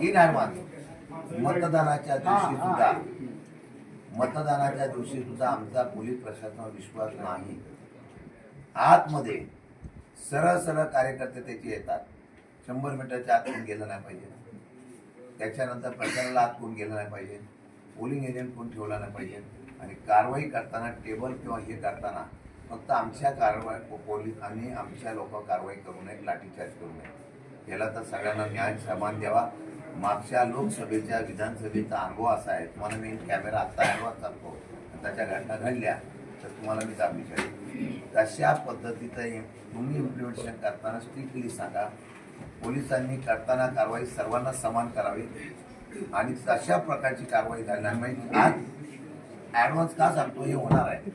In advance मतदानाच्या दिवशी सुद्धा मतदानाच्या दिवशी सुद्धा आमचा पोलीस प्रशासनावर विश्वास नाही. आतमध्ये सरळ सरळ कार्यकर्ते त्याचे येतात. शंभर मीटरच्या आत कोण गेलं नाही पाहिजे. त्याच्यानंतर प्रचाराला आत कोण गेलं नाही पाहिजे. पोलिंग एजंट कोण ठेवला नाही पाहिजे. आणि कारवाई करताना टेबल किंवा हे करताना फक्त आमच्या कारवाई पोलिसांनी आमच्या लोक कारवाई करू नये लाठीचार्ज करू नये. याला तर सगळ्यांना न्याय समान द्यावा. मागच्या लोकसभेच्या विधानसभेचा अनुभव असा आहे. तुम्हाला मी कॅमेरा आत्ता अनुभव चालतो. त्याच्या घटना घडल्या तर तुम्हाला मी जाब विचारेल तशा पद्धतीचं तुम्ही इम्प्लिमेंटेशन करताना स्ट्रिक्टली सांगा. पोलिसांनी करताना कारवाई सर्वांना समान करावी. आणि तशा प्रकारची कारवाई झाली नाही म्हणजे आज ॲडव्हान्स का सांगतो? हे होणार आहे.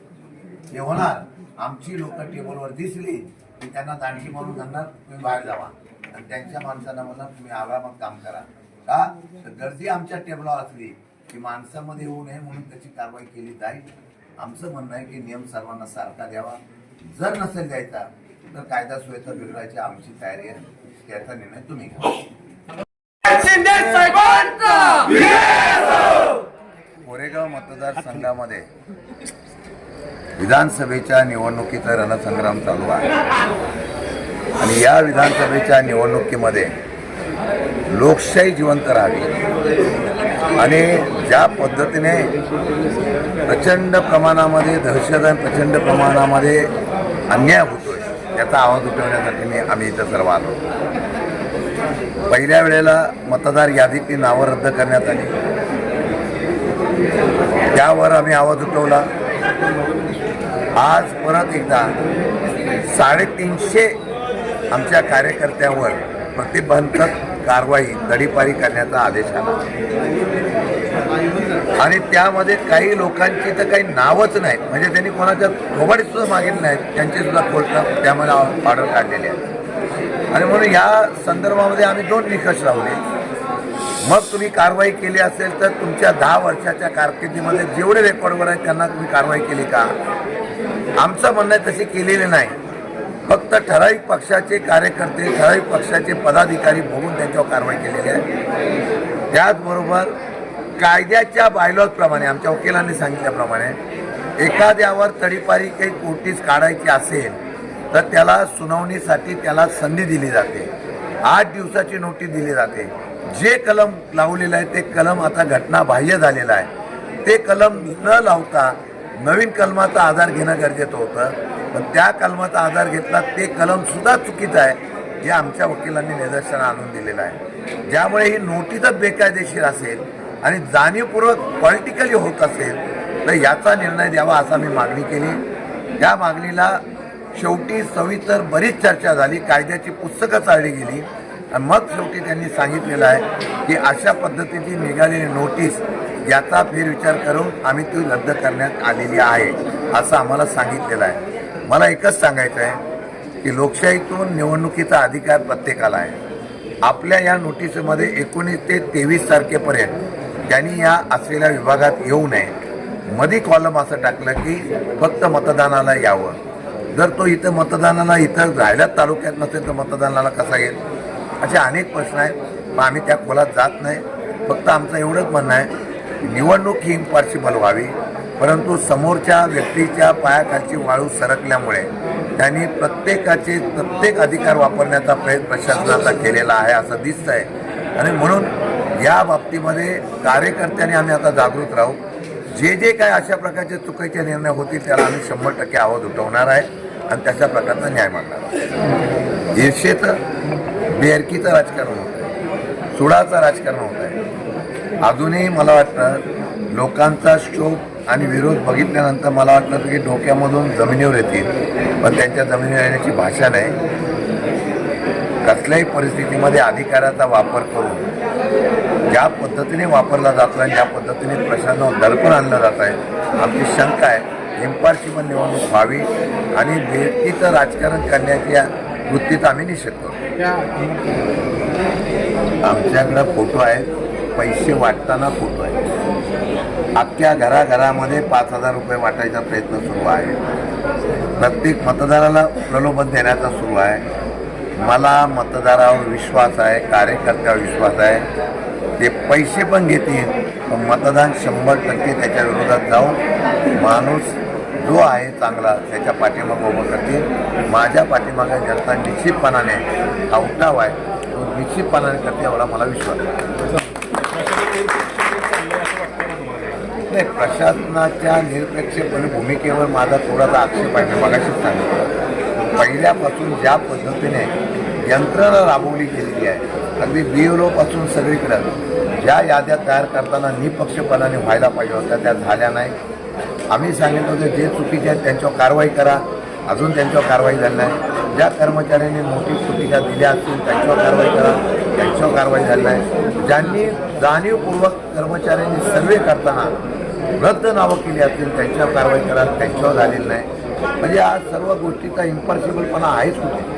हे होणार. आमची लोक टेबलवर दिसली की त्यांना दांडकी म्हणून सांगणार तुम्ही बाहेर जावा. आणि त्यांच्या माणसांना म्हणणार तुम्ही आरामात काम करा. का? तर गर्दी आमच्या टेबलवर असली की माणसामध्ये येऊ नये म्हणून त्याची कारवाई केली जाईल. आमचं म्हणणं आहे की नियम सर्वांना सारखा द्यावा. जर नसेल द्यायचा तर कायदा सुव्यवस्था बिघडायची आमची तयारी आहे. त्याचा निर्णय तुम्ही घ्या. कोरेगाव मतदारसंघामध्ये विधानसभेच्या निवडणुकीचा रणसंग्राम चालू आहे. आणि या विधानसभेच्या निवडणुकीमध्ये लोकशाही जिवंत राहावी. आणि ज्या पद्धतीने प्रचंड प्रमाणामध्ये दहशत आणि प्रचंड प्रमाणामध्ये अन्याय होतोय त्याचा आवाज उठवण्यासाठी मी आम्ही इथं सर्व आलो. पहिल्या वेळेला मतदार यादीतली नावं रद्द करण्यात आली. त्यावर आम्ही आवाज उठवला. आज परत एकदा साडेतीनशे आमच्या कार्यकर्त्यांवर प्रतिबंधक कारवाई दडीपारी करण्याचा आदेश आला. आणि त्यामध्ये काही लोकांची तर काही नावच नाहीत. म्हणजे त्यांनी कोणाच्या थोबाडीत सुद्धा मागितले नाहीत. त्यांची सुद्धा कोर्टात त्यामध्ये ऑर्डर काढलेली आहे. आणि म्हणून या संदर्भामध्ये आम्ही दोन निकष लावले. मग तुम्ही कारवाई केली असेल तर तुमच्या दहा वर्षाच्या कारकिर्दीमध्ये जेवढे रेकॉर्डवर आहेत त्यांना तुम्ही कारवाई केली का? आमचं म्हणणं आहे तशी केलेली नाही. फक्त ठराविक पक्षाचे कार्यकर्ते ठराविक पक्षाचे पदाधिकारी बघून त्यांच्यावर कारवाई केलेली आहे. त्याचबरोबर कायद्याच्या बायलॉजप्रमाणे आमच्या वकिलांनी सांगितल्याप्रमाणे एखाद्यावर तडीपारी काही कोटीस काढायची असेल तर त्याला सुनावणीसाठी त्याला संधी दिली जाते. आठ दिवसाची नोटीस दिली जाते. जे कलम लावलेलं आहे ते कलम आता घटना बाह्य झालेलं आहे. ते कलम न लावता नवीन कलमाचा आधार घेणं गरजेचं होतं. पण त्या कलमाचा आधार घेतला ते कलम सुद्धा चुकीचं आहे जे आमच्या वकिलांनी निदर्शनं आणून दिलेलं आहे. ज्यामुळे ही नोटीसच बेकायदेशीर असेल आणि जाणीवपूर्वक पॉलिटिकली होत असेल तर याचा निर्णय द्यावा असा मी मागणी केली. या मागणीला शेवटी सविस्तर बरीच चर्चा झाली कायद्याची पुस्तकं चालली गेली. आणि मग शेवटी त्यांनी सांगितलेलं आहे की अशा पद्धतीची निघालेली नोटीस याचा फेरविचार करून आम्ही ती रद्द करण्यात आलेली आहे असं आम्हाला सांगितलेलं आहे. मला एकच सांगायचं आहे की लोकशाहीतून निवडणुकीचा अधिकार प्रत्येकाला आहे. आपल्या या नोटीसमध्ये एकोणीस ते तेवीस तारखेपर्यंत त्यांनी या असलेल्या विभागात येऊ नये. मधी कॉलम असं टाकलं की फक्त मतदानाला यावं. जर तो इथं मतदानाला इथं राहिल्यात तालुक्यात नसेल तर मतदानाला कसा येईल? असे अनेक प्रश्न आहेत. मग आम्ही त्या खोलात जात नाही. फक्त आमचं एवढंच म्हणणं आहे निवडणूक ही इम्पार्शिबल व्हावी. परंतु समोरच्या व्यक्तीच्या पायाखालची वाळू सरकल्यामुळे त्यांनी प्रत्येकाचे प्रत्येक अधिकार वापरण्याचा प्रयत्न प्रशासनाचा केलेला आहे असं दिसतं आहे आणि म्हणून या बाबतीमध्ये कार्यकर्त्यांनी आम्ही आता जागृत राहू. जे जे काय अशा प्रकारचे चुकीचे निर्णय होतील त्याला आम्ही शंभर टक्के आवाज उठवणार आहे. आणि तशा प्रकारचा न्याय मागणार आहे. ईर्षेचं बेरकीचं राजकारण होत आहे सुडाचं राजकारण होत आहे अजूनही मला वाटतं लोकांचा शोक आणि विरोध बघितल्यानंतर मला वाटलं की डोक्यामधून जमिनीवर येतील. पण त्यांच्या जमिनीवर येण्याची भाषा नाही. कसल्याही परिस्थितीमध्ये अधिकाराचा वापर करून ज्या पद्धतीने वापरला जातो आणि ज्या पद्धतीने प्रशासनावर दडपण आणलं जात आहे आमची शंका आहे. इम्पार्शिबल निवडणूक व्हावी आणि बेटीचं राजकारण करण्याच्या वृत्तीचा आम्ही निषेध करतो. आमच्याकडं फोटो आहेत पैसे वाटताना फोटो आहेत. अख्ख्या घराघरामध्ये पाच हजार रुपये वाटायचा प्रयत्न सुरू आहे. प्रत्येक मतदाराला प्रलोभन देण्याचा सुरू आहे. मला मतदारावर विश्वास आहे कार्यकर्त्यावर विश्वास आहे. ते पैसे पण घेतील पण मतदान शंभर टक्के त्याच्या विरोधात जाऊन माणूस जो आहे चांगला त्याच्या पाठीमागं उभं करतील. माझ्या पाठीमागे जनता निश्चितपणाने हा उठाव आहे. तो निश्चितपणाने करते एवढा मला विश्वास नाही प्रशासनाच्या निरपेक्षपणे भूमिकेवर माझा थोडासा आक्षेप आहे. मी मगाशीच सांगितलं. पहिल्यापासून ज्या पद्धतीने यंत्रणा राबवली गेलेली आहे अगदी बी सगळीकडं ज्या याद्या तयार करताना निपक्षपणाने व्हायला पाहिजे होत्या त्या झाल्या नाही. आम्ही सांगितलं होतं जे चुकीचे आहेत त्यांच्यावर कारवाई करा. अजून त्यांच्यावर कारवाई झाली नाही. ज्या कर्मचाऱ्यांनी मोठी चुकीच्या दिल्या असतील त्यांच्यावर कारवाई करा. त्यांच्यावर कारवाई झाली नाही. ज्यांनी जाणीवपूर्वक कर्मचाऱ्यांनी सर्वे करताना रद्द नावं केली असतील त्यांच्यावर कारवाई करा. त्यांच्यावर झालेली नाही. म्हणजे आज सर्व गोष्टीचा इम्पॉसिबलपणा आहेच कुठे?